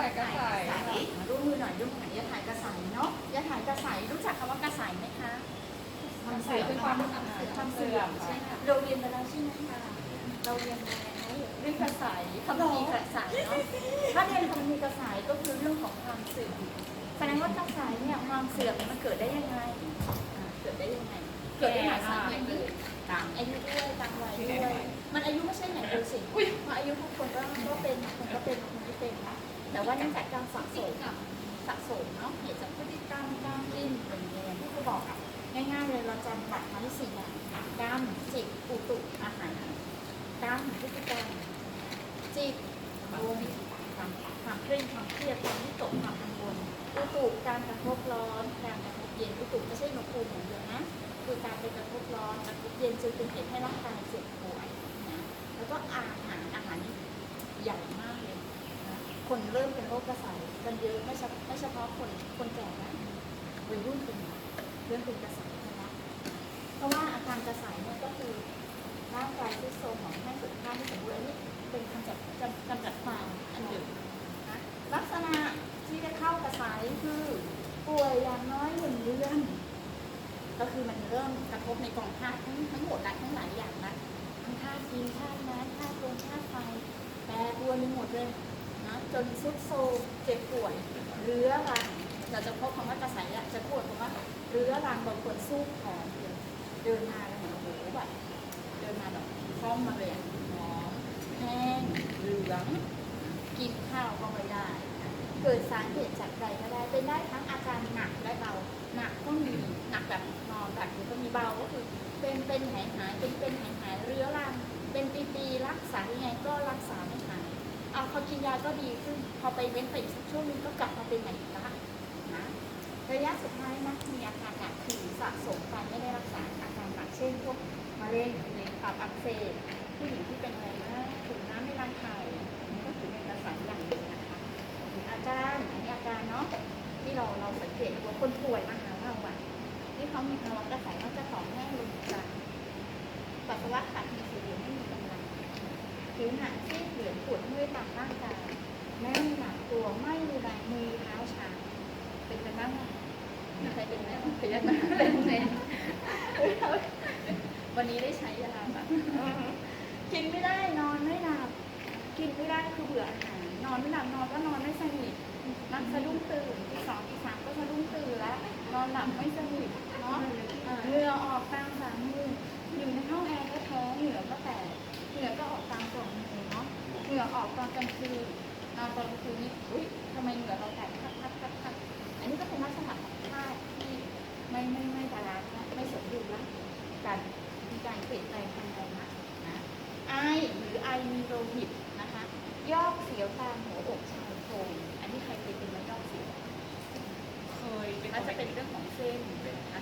ถ่ายกระใสมาร่วมมือหน่อยร่วมมือหน่อยยาถ่ายกระใสเนาะยาถ่ายกระใสรู้จักคำว่ากระใสไหมคะกระใสคือความความเสื่อมใช่ค่ะเราเรียนมาแล้วใช่ไหมคะเราเรียนมาแล้วเรื่องกระใสคำพีกระใสเนาะถ้าเรียนคำพีกระใสก็คือเรื่องของความเสื่อมแสดงว่ากระใสเนี่ยความเสื่อมเนี่ยมันเกิดได้ยังไงอ่าเกิดได้ยังไงเกิดได้หลายสาเหตุเลยตามอายุด้วยตามวัยด้วยมันอายุไม่ใช่ไหนเดียวสิเพราะอายุทุกคนก็ก็เป็นบางคนก็เป็นบางคนไม่เป็นนะ แต่ว่าเนื่องจากการสะสมสะสมเนาะเหตุจากพฤติกรรมการกินอะไรอย่างเงี้ยที่เขาบอกอะง่ายๆเลยเราจำหลักมาที่สี่อย่างกรรมจิตอุตุอาหารกรรมพฤติกรรมจิตอารมณ์ความความเคร่งความเครียดความวิตกความกังวลอุตุการกระทบร้อนการกระทบเย็นอุตุไม่ใช่อุณหภูมิอย่างเดียวนะคือการไปกระทบร้อนกระทบเย็นจึงเป็นเหตุให้ร่างกายเจ็บป่วยนะแล้วก็อาหารอาหารนี่ใหญ่มากเลยนะ คนเริ่มเป็นโรคกระสายกันเยอะไม่เฉพาะไม่เฉพาะคนคนแก่นะวัยรุ่นเป็นเริ่มเป็นกระสายนแล้วเพราะว่าอาการกระสายเนี่ยก็คือร่างกายที่โทรมของแห้งสุขภาพไม่สมบูรณ์อันนี้เป็นกำจัดกำกำจัดความอันหนึ่งนะลักษณะที่จะเข้ากระสายคือป่วยอย่างน้อยหนึ่งเดือนก็คือมันเริ่มกระทบในกองธาตุทั้งทั้งหมดและทั้งหลายอย่างนะทั้งธาตุดินธาตุน้ำธาตุลมธาตุไฟแปรปรวนไปหมดเลย นะจนซุดโซเจ็บป่วยเรื้อรังเราจะพบคำว่ากระสายจะพูดคำว่าเรื้อรังบางคนสู้ผอมเดินมาแล้วเหมือนโอ้โหแบบเดินมาแบบคล่อมมาเลยอะหอมแห้งเหลืองกินข้าวก็ไม่ได้ เกิดสาเหตุจากใดก็ได้เป็นได้ทั้งอาการหนักและเบาหนักก็มีหนักแบบนอนแบบนี้ก็มีเบาก็คือเป็นเป็นหายหายเป็นเป็นหายหายเรื้อรังเป็นปีๆรักษายังไงก็รักษา เอาเขากินยาก็ดีขึ้นพอไปเว้นไปอีกสักช่วงนึงก็กลับมาเป็นใหม่อีกละนะระยะสุดท้ายมักมีอาการหนักคือสะสมไปไม่ได้รักษาอาการหนักเช่นพวกมะเร็งมะเร็งตับอักเสบ พยักหน้าเป็นเลยวันนี้ได้ใช้ยาแบบกินไม่ได้นอนไม่หลับ กินไม่ได้คือเบื่ออาหารนอนไม่หลับนอนก็นอนไม่สนิทนั่งสะดุ้งตื่นทีสองทีสามก็สะดุ้งตื่นแล้ว นอนหลับไม่สนิทเนาะอ่าเหงื่อออกตามสามมืออยู่ในห้องแอร์ก็แท้เหงื่อก็แตกเหงื่อก็ออกตามสองมือเนาะเหงื่อออกตอนกลางคืนนอนตอนกลางคืนนี่อุ้ยทำไมเหงื่อเราแตกพัดพัดพัดพัดอันนี้ก็เป็นลักษณะของ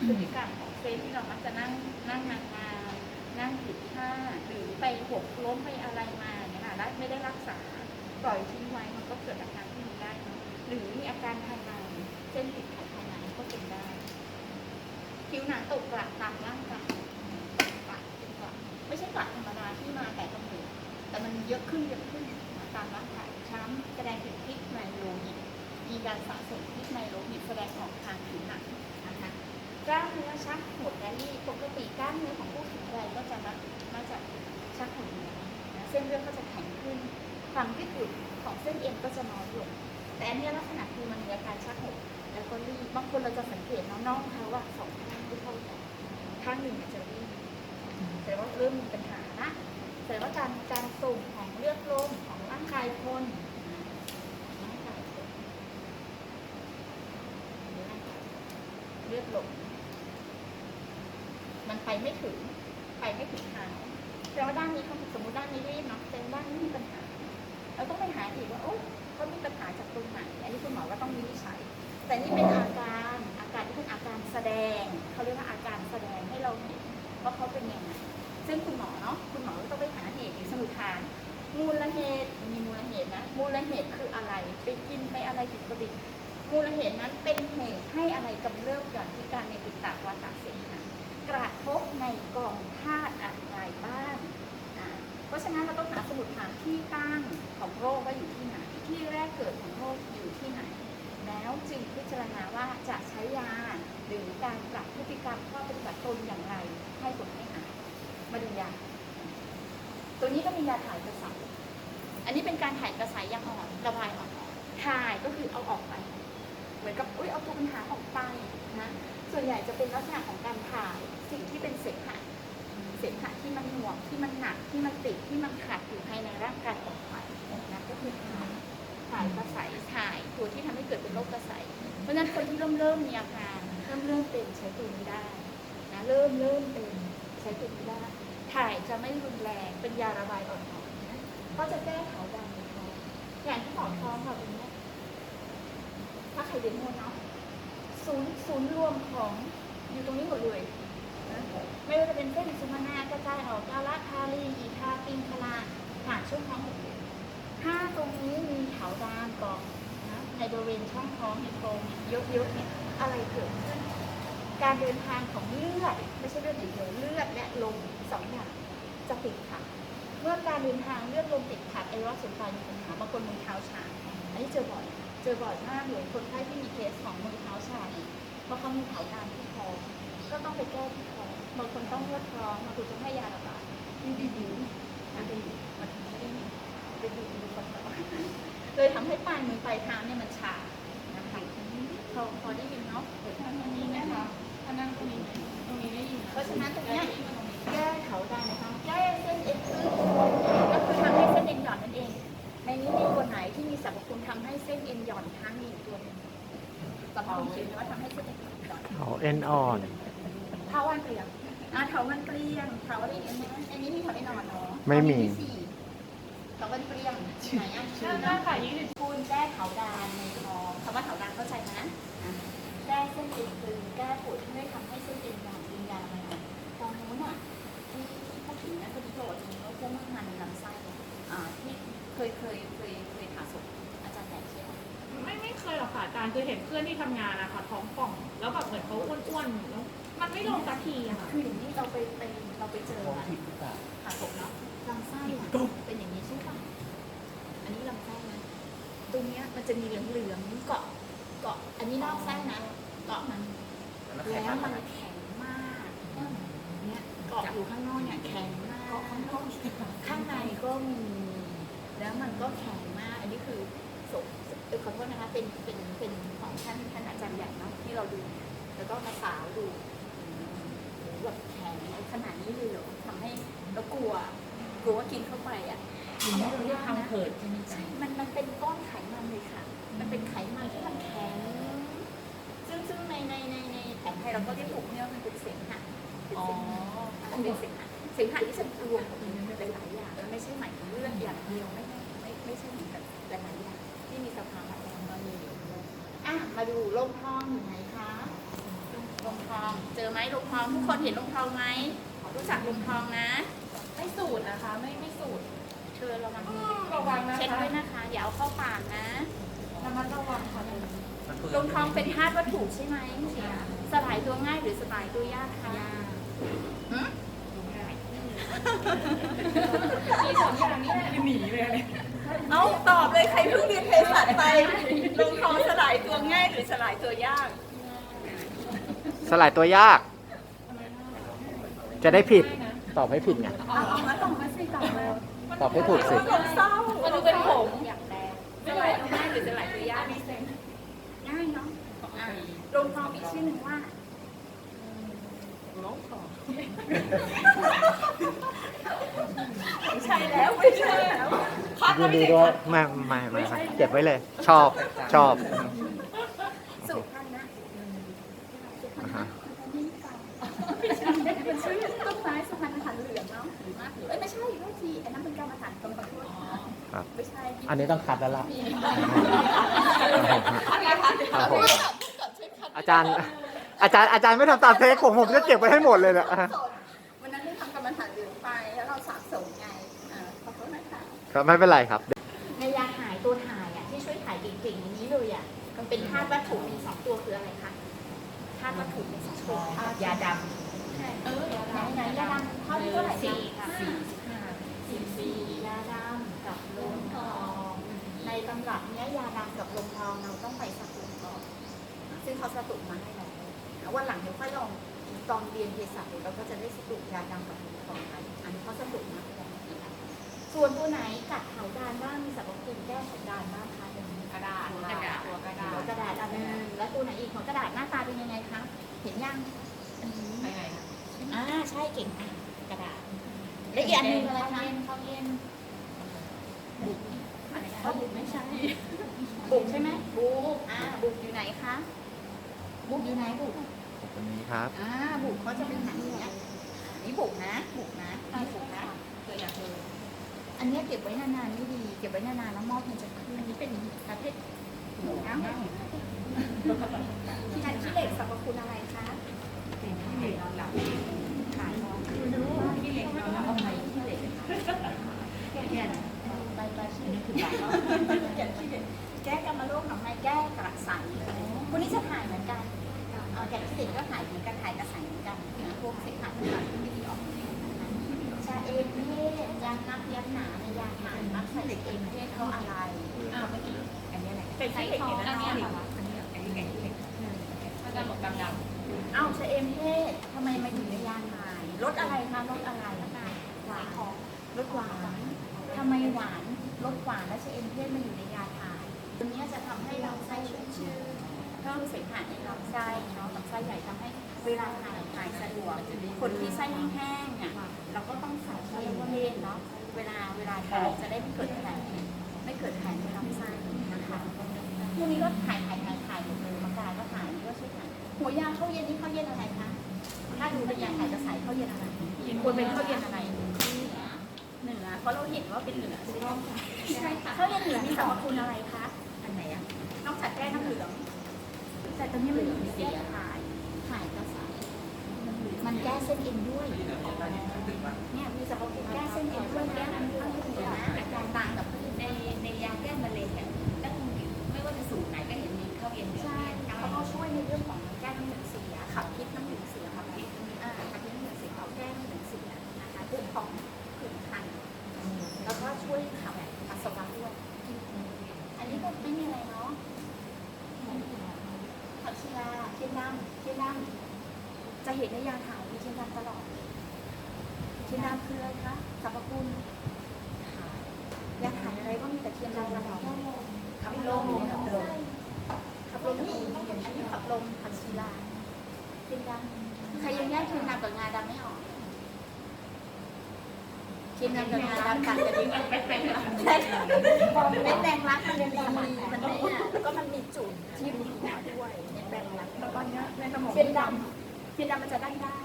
พฤติกรรมของเส้นที่เรามักจะนั่งนั่งนานๆนั่งผิดท่าหรือไปหกล้มไปอะไรมาเนี่ยค่ะแล้วไม่ได้รักษาปล่อยทิ้งไว้มันก็เกิดอาการที่นี้ได้หรือมีอาการภายในเส้นติดขัดภายในก็เป็นได้ผิวหนังตกกระตามร่างกายกระเป็นกระไม่ใช่กระธรรมดาที่มาแต่กำเนิดแต่มันเยอะขึ้นเยอะขึ้นตามร่างกายช้ำแสดงถึงพิษในโลหิตมีการสะสมพิษในโลหิตแสดงออกทางผิวหนังนะคะกล้ามเนื้อ ชักหดและรีบปกติกล้ามเนื้อของผู้สูงวัยก็จะมักมักจะชักหดอยู่แล้วนะเส้นเลือดก็จะแข็งขึ้น ความยืดหยุ่นของเส้นเอ็นก็จะน้อยลงแต่อันเนี้ยลักษณะคือมันมีอาการชักหดแล้วก็รีบบางคนเราจะสังเกตน้องๆเขาอะสองข้างที่เท่ากันข้างหนึ่งจะรีบแต่ว่าเริ่มมีปัญหาละแต่ว่าการการส่งของเลือดลมของร่างกายคนร่างกายเลือดลม ไปไม่ถึง ไปไม่ถึงทางแต่ว่าด้านนี้เขาสมมติด้านนี้รีบเนาะแต่ด้านนี้มีปัญหา เราต้องไปหาอีกว่าโอ๊ยเขามีปัญหาจากตรงไหน อันนี้คุณหมอก็ต้องวินิจฉัย แต่นี่เป็นอาการอาการที่เป็นอาการแสดงเขาเรียกว่าอาการแสดงให้เราเห็นว่าเขาเป็นยังไงซึ่งคุณหมอเนาะคุณหมอก็ต้องไปหาเหตุหรือสมุดฐานมูลเหตุมีมูลเหตุนะ มูลเหตุคืออะไรไปกินไปอะไรผิดปกติมูลเหตุนั้นเป็นเหตุให้อะไรกำเริบก่อนที่การในปิตาวาตาเสหะกระทบในกองธาตุอะไรบ้างอ่าเพราะฉะ นั้นเราต้องหาสมุดฐานที่ตั้งของโรคว่าอยู่ที่ไหน ที่แรกเกิดของโรคอยู่ที่ไหน แล้วจึงพิจารณาว่าจะใช้ยาหรือการปรับพฤติกรรมข้อปฏิบัติตนอย่างไรให้คนให้หายมาดูยา ตัวนี้ก็มียาถ่ายกระสายอันนี้เป็นการถ่ายกระสายยาอ่อนระบายออกถ่ายก็คือเอาออกไป เหมือนกับอุ้ยเอาตัวปัญหาออกไปนะส่วนใหญ่จะเป็นลักษณะของการถ่ายสิ่งที่เป็นเสมหะ เสมหะที่มันหน่วงที่มันหนักที่มันติดที่มันขัดอยู่ภายในร่างกายออกไปนะก็คือถ่ายถ่ายกระสายถ่ายตัวที่ทำให้เกิดเป็นโรคกระใสเพราะฉะนั้นคนที่เริ่มเริ่มมีอาการเริ่มเริ่มเป็นใช้ตัวนี้ได้นะเริ่มเริ่มเป็นใช้ตัวนี้ได้ถ่ายจะไม่รุนแรงเป็นยาระบายอ่อนๆนะก็จะแก้ขาวดำในท้องอย่างที่บอกท้องค่ะตรงเนี้ยถ้าใครเรียนโมเนาะศูนย์ศูนย์รวมของอยู่ตรงนี้หมดเลย ไม่ว่าจะเป็นเส้นสุมาณากระจายออกกาละทาลีอีทาปิงคลาผ่านช่วงท้องหกถ้าตรงนี้มีเถาดามกองนะในบริเวณช่องท้องในโพรงเยเยอะๆเนี่ยอะไรเกิดขึ้น การเดินทางของเลือดไม่ใช่เลือดอย่างเดียวเลือดและลมสองอย่างจะติดขัดเมื่อการเดินทางเลือดลมติดขัดไอวัลส่วนปลายมีปัญหาบางคนมือเท้าชาอันนี้เจอบ่อยเจอบ่อยมากเลยคนไข้ที่มีเคสของมือเท้าชาเนี่ยเพราะเขามีเถาดามที่คอก็ต้องไปแก้ที่ท้อ บางคนต้องเลือดท้องบางคนต้องให้ยาระบายดีดีดีนะเป็นมันถึงไม่ได้เป็นดีดีคนต่อเลยทำให้ปลายมือปลายเท้าเนี่ยมันชานะคะพอพอได้ยินเนาะเดี๋ยวทำอันนี้นะคะถ้านั่งตรงนี้ตรงนี้ได้ยินเพราะฉะนั้นตรงนี้แก้เขาได้นะคะแก้เส้นเอ็นขึ้นก็คือทำให้เส้นเอ็นหย่อนนั่นเอง ในนี้มีตัวไหนที่มีสรรพคุณทำให้เส้นเอ็นหย่อนทั้งมีอยู่ตัวหนึงสรรพคุณคือว่าทำให้เส้นเอ็นหย่อนเขาเอ็นอ่อนเท้าวันเกลียง อ่าเท้าวันเกลียงเท้าวันเกลียงนะอันนี้มีเท้าไอ้นอนเนาะไม่มีเท้าวันเกลียงไหนอะถ้าหน้าค่ะยี่สิบคุณแก้เท้าดานในท้องคำว่าเท้าดานเข้าใจนะอะแก้เส้นเอ็นตึงแก้ปวดที่ไม่ทำให้เส้นเอ็นหย่อนวิญญาณมันหย่อนตอนนู้นอะที่ที่พูดถึงนะคือที่โปรดนี้ก็พวกมันลำไส้อ่าที่เคยเคยเคยเคยผ่าศพอาจารย์แดกใช่ไหมไม่ไม่เคยหรอกค่ะอาจารย์คือเห็นเพื่อนที่ทำงานนะคะท้องป่อง แล้วแบบเหมือนเขาอ้วนๆแล้ว มันไม่ลงสักทีอะค่ะ คืออย่างนี้เราไปไปเราไปเจอมาผ่าศพเนาะลำไส้อะเป็นอย่างนี้ใช่ปะอันนี้ลำไส้นะตรงเนี้ยมันจะมีเหลืองๆเกาะเกาะ อันนี้นอกไส้นะเกาะมันแล้วมันแข็งมากเนี่ยเกาะอยู่ข้างนอกเนี่ยแข็งมากข้างนอกข้างในก็มีแล้วมันก็แข็งมาก อันนี้คือศพเออขอโทษนะคะเป็นเป็นเป็นของท่านท่านอาจารย์ใหญ่เนาะที่เราดู แล้วก็มาสาวดูโห แบบแข็งขนาดนี้เลยเหรอทำให้เรากลัวกลัวว่ากินเข้าไปอะอย่างนี้เราเรียกทำเผิดใช่ไหมใช่มันมันเป็นก้อนไขมันเลยค่ะ มันเป็นไขมันที่มันแข็งซึ่งซึ่งในในในในแผนไทยเราก็เรียกถูกเนี่ยว่ามันเป็นเสมหะเป็นอ๋อเสมหะมันเป็นเสมหะเสมหะที่จะรวมกับหลายๆอย่างมันไม่ใช่หมายถึงเลือดอย่างเดียวไม่ไม่ไม่ไม่ใช่เหมือนกับหลายๆอย่างที่มีสภาวะแล้วมามีอะมาดูโรคท้องอยู่ไหนคะโรงท อง เจอไหมโรงทอง ทุกคนเห็นโรงทองไหมรู้จักโรงทองนะ ไม่สูตรนะคะ ไม่ไม่สูตรเธอระวังมือระวังนะเช็ดคะด้วยนะคะ อย่าเอาเข้าปากนะระมัดระวังค่ะโรงทองเป็นธาตุวัตถุใช่ไหมสลายตัวง่ายหรือสลายตัวยากคะหืมมีสองอย่างนี้แหละหนีเลยเนี่ยเอาตอบเลยใครเพิ่งเรียนเภสัชไปโรงทองสลายตัวง่ายหรือสลายตัวยาก สลายตัวยาก จะได้ผิด ตอบให้ผิดไงเอาเอามาตอบมาสิตอบเลยตอบให้ถูกสิลมเศร้ามันดูเป็นผมอย่างแรงสลายตัวง่ายหรือสลายตัวยากง่ายเนาะอะโรงทองอีกชื่อหนึ่งว่าไม่ใช่แล้วไม่ใช่แล้วยินดีด้วยไม่ไม่ไม่ไม่เก็บไว้เลย ชอบ ชอบ สุพรรณนะสุพรรณ อ่า นะ ฮะ นี่เก่าไม่ใช่เป็นชื่อต้นไม้สุพรรณขันเหลืองเนาะหรือมากเอ้ยไม่ใช่ไม่ทีอันนั้นเป็นกรรมฐานกรรมฐาน ครับ ไม่ใช่ อันนี้ต้องคัดแล้วล่ะ ครับผม อาจารย์ อาจารย์อาจารย์ไม่ทำตามเทคผมผมจะเก็บไว้ให้หมดเลยเนี่ยวันนั้นได้ทำกรรมฐานเหลืองไปแล้วเราสะสมไงอ่าขอบคุณนะคะครับไม่เป็นไรครับ ในยาถ่ายตัวถ่ายอะที่ช่วยถ่ายเก่งๆอย่างนี้เลยอะมันเป็นธาตุวัตถุมีสองตัวคืออะไรคะธาตุวัตถุมีสองตัวยาดำใช่เออไหนไหนยาดำเท่าที่เท่าไหร่สี่คะค่ะสี่สี่สี่สี่ยาดำกับโลงทอง ในตำำหรับเนี้ยยาดำกับลมทองเราต้องไปสตุนก่อน ซึ่งเขาสตุนมาให้เราแล้ววันหลังเดี๋ยวค่อยลองตอนเรียนเภสัชเดี๋ยวเราก็จะได้สตุนยาดำกับลมทองกันอันนี้เขาสตุนมาให้เรานะคะส่วนตัวไหนกัดไขดานบ้างมีสรรพคุณแก้ไขดานบ้างคะเดี๋ยวนี้กระดาษกระดาษตัวกระดาหัวษกระดาษอันหนึงแล้วตัวไหนอีกหัวกระดาษหน้าตาเป็นยังไงคะเห็นยังอันนี้ไปไงคะอ่าใช่เก่งมากกระดาษและอีกอันหนึงอะไรคะข้าวเย็นบุกอะไรคะ บุกไม่ใช่ บุกใช่ไหมบุกอ่าบุกอยู่ไหนคะ บุกอยู่ไหนบุกคนนี้ครับ อ่าบุกเขาจะเป็นหนังอย่างเนี้ยอันนี้บุกนะ บุกนะนี่บุกนะเคยอยากเลยอันเนี้ยเก็บไว้นานๆไม่ดี เก็บไว้นานๆแล้วมอดมันจะขึ้นอันนี้เป็นประเภทหมูน้ำที่นันที่เหล็กสรรพคุณอะไรคะเป็นที่เหล็กนอนหลับขายมองที่เหล็กนอนหลับเอาไปที่เหล็กแก้แก้ ใบใบที่เหล็กคือใบแก้ที่เหล็กแก้กรรมโรคหนองในแก้กระสันคนนี้จะถ่ายเหมือนกันเอาแก้ที่เหล็กก็ถ่ายเหมือนกันถ่ายกระสันเหมือนกันนะพวกเสมหะต่างๆที่ไม่ดีออกชาเอมเพศยางนักยันหนาในยางหายมักใส่เอมเพศเพราะอะไรอ้าวเมื่อกี้อันนี้อะไรเป็นที่เหล็กเห็นแล้วอันนี้เนาะอะไรวะอันนี้อันนี้ไงที่เหล็กถ้าจะบอกดำดำเอ้าชาเอมเพศทำไมมาอยู่ในยางหายรสอะไรคะรสอะไรหวานรสหวานทำไมหวาน รสหวานและชาเอมเพศมาอยู่ในยาถ่ายตัวนี้จะทำให้เราไส้ชุ่มชื่นเพิ่มเสมหะในลำไส้เนาะลำไส้ใหญ่ทำให้เวลาถ่ายถ่ายสะดวกคนที่ไส้แห้งๆอะเราก็ต้องใส่ชาเอมเพศเนาะเวลาเวลาถ่ายจะได้ไม่เกิดแผลไม่เกิดแผลในลำไส้นะคะพวกนี้ก็ถ่ายถ่ายถ่ายถ่ายหมดเลยมะกาก็ถ่ายนี่ก็ช่วยถ่ายหัวยาเข้าเย็นนี่เข้าเย็นอะไรคะถ้าดูเป็นยาถ่ายจะใส่เข้าเย็นอะไรควรเป็นเข้าเย็นอะไร เหนือเพราะเราเห็นว่าเป็นเหนือใช่ไหมใช่ค่ะเข้าเย็นเหนือมีสรรพคุณอะไรคะอันไหนอะนอกจากแก้น้ำเหลือง แต่ตอนนี้มันมีแก้ถ่ายถ่ายกระสายมันแก้เส้นเอ็นด้วย เนี่ยมีสรรพคุณแก้เส้นเอ็นด้วยแก้น้ำเหลืองนะอาการต่างกับในในยาแก้มะเร็งเนี่ยตั้งไม่ว่าจะสูตรไหนก็เห็นมีเข้าเย็นใช่เขาก็ช่วยในเรื่องของแก้น้ำเหลืองเสียขับพิษน้ำเหลืองเสียขับพิษอ่าขับพิษน้ำเหลืองเสียเขาแก้น้ำเหลืองเสียนะคะเรื่องของผื่นคัน แล้วก็ช่วยขับปัสสาวะด้วย อันนี้ก็ไม่มีอะไรเนาะผักชีลาเทียนดำเทียนดำจะเห็นในยาถ่ายมีเทียนดำตลอด เทียนดำคืออะไรคะสรรพคุณยาถ่ายอะไรก็มีแต่เทียนดำตลอดขับลมขับลมขับลมนี่อันนี้ขับลมผักชีลาเทียนดำใครยังแยกเทียนดำกับงาดำไม่ออกเทียนดำกับงาดำต่างกันยังไงไปไปไปใช่เม็ดแดงรักมันยังมีมันไม่อะแล้วก็มันมีจุดที่มีหัวด้วยเม็ดแดงรักแล้วตอนนี้ในสมองเทียนดำเทียนดำมันจะด้านได้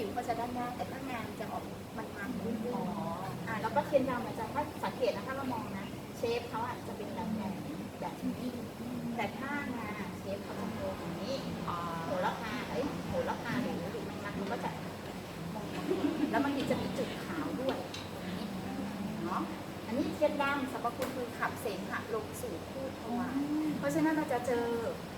ผิวก็จะด้านได้แต่ข้างในจะออกมันมันๆรุ่นๆอ่าแล้วก็เทียนดำมันจะถ้าสังเกตนะถ้าเรามองนะ เชฟเขาอะจะเป็นแบบแบบแบบนี้แต่ถ้างาเชฟเขาจะโตอย่างนี้โหระพาเอ้ยโหระพาหรือหรือมันรักมันก็จะมองแล้วมันจะมีจุดขาวด้วยเนาะอันนี้เทียนดำสรรพคุณคือขับเสมหะลงสู่พืชทวารเพราะฉะนั้นเราจะเจอ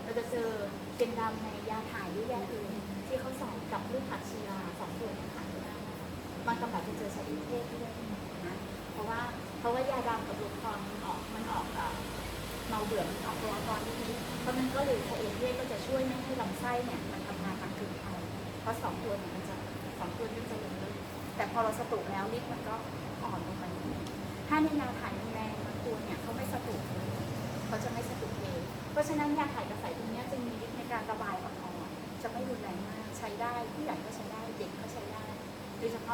เราจะเจอเทียนดำในยาถ่ายหรือยาอื่นที่เขาสอนกับพืชผักชีลาสองตัวนี้ขายไม่ได้นะคะบางกำลังจะเจอสารอินเทศด้วยนะเพราะว่าเพราะว่ายาดำกับลูกทองมันออกมันออกเอ่อเมาเบื่อมันออกตัวตอนนี้เพราะมันก็เลยสารอินเทศก็จะช่วยไม่ให้ลำไส้เนี่ยมันทำงานทางคืนเอาเพราะสองตัวเนี่ยมันจะสองตัวนี้จะลงเลยแต่พอเราสตุแล้วฤทธิ์มันก็อ่อนลงไปนิดนึงถ้าในยาถ่ายแรงบางตัวเนี่ยเขาไม่สตุเลยเขาจะไม่สตุเองเพราะฉะนั้นยาถ่ายกระใสตรงเนี้ยจึงมีฤทธิ์ในการระบายออนจะไม่รุนแรงมากใช้ได้ผู้ใหญ่ก็ใช้ได้เด็กก็ใช้ได้โดยเฉพาะ